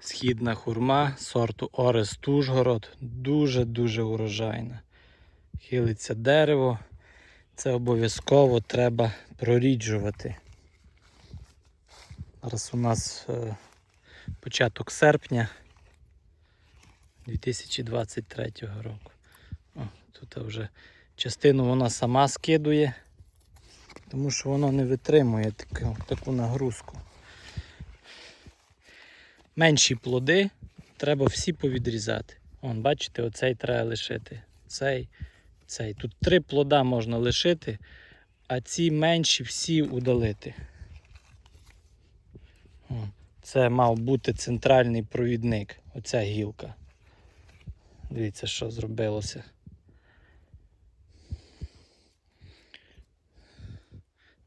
Східна хурма сорту Орест Ужгород. Дуже-дуже урожайна. Хилиться дерево. Це обов'язково треба проріджувати. Зараз у нас е, початок серпня 2023 року. О, тут вже частину вона сама скидує, тому що воно не витримує таку, таку нагрузку. Менші плоди треба всі повідрізати. Вон, бачите, оцей треба лишити. Цей, цей. Тут три плода можна лишити, а ці менші всі удалити. Це мав бути центральний провідник, оця гілка. Дивіться, що зробилося.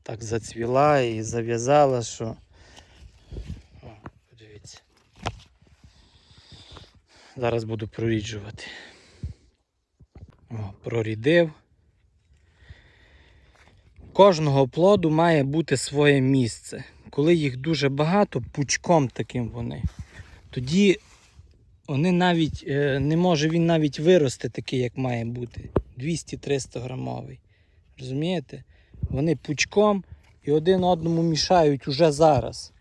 Так зацвіла і зав'язала, що. О, подивіться. Зараз буду проріджувати. О, прорідив. Кожного плоду має бути своє місце. Коли їх дуже багато, пучком таким вони, тоді вони навіть е, не може він навіть вирости такий, як має бути. 200-300 грамовий. Розумієте? Вони пучком і один одному мішають уже зараз.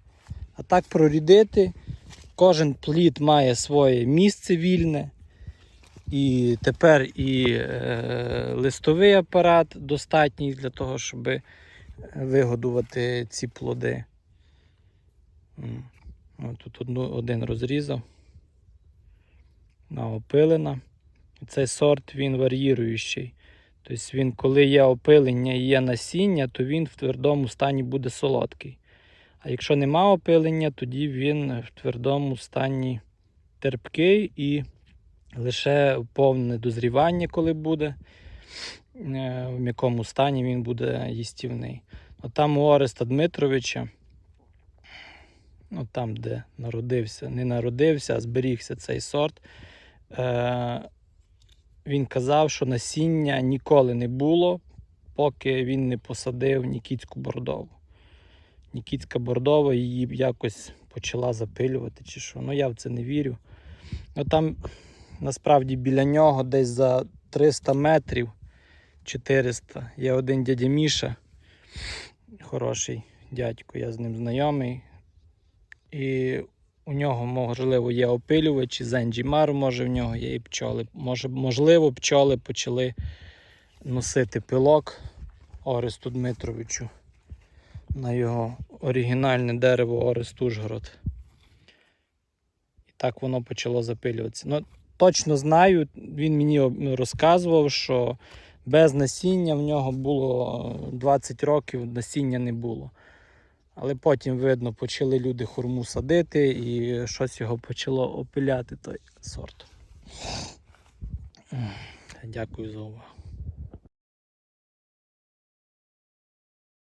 А так прорідити, кожен плід має своє місце вільне. І тепер і е, листовий апарат достатній для того, щоб вигодувати ці плоди. Тут одну, один розрізав. Наопилена. Цей сорт він вар'їруючий. Тобто він, коли є опилення і є насіння, то він в твердому стані буде солодкий. А якщо нема опилення, тоді він в твердому стані терпкий і лише повне дозрівання, коли буде, е, в якому стані він буде їстівний. От там у Ореста Дмитровича, ну там, де народився, не народився, а зберігся цей сорт. Е, він казав, що насіння ніколи не було, поки він не посадив Нікітську бордову. Нікітська бордова її якось почала запилювати чи що. Ну я в це не вірю. Ну там насправді біля нього десь за 300 метрів 400 є один дядя Міша, хороший дядько, я з ним знайомий. І у нього, можливо, є опилювачі, Зенджімар, може, в нього є і пчоли. Може, можливо, пчоли почали носити пилок Оресту Дмитровичу на його оригінальне дерево Орест Ужгород. І так воно почало запилюватися. Ну, точно знаю, він мені розказував, що без насіння в нього було е, 20 років, насіння не було. Але потім, видно, почали люди хурму садити і щось його почало опиляти той сорт. Дякую за увагу.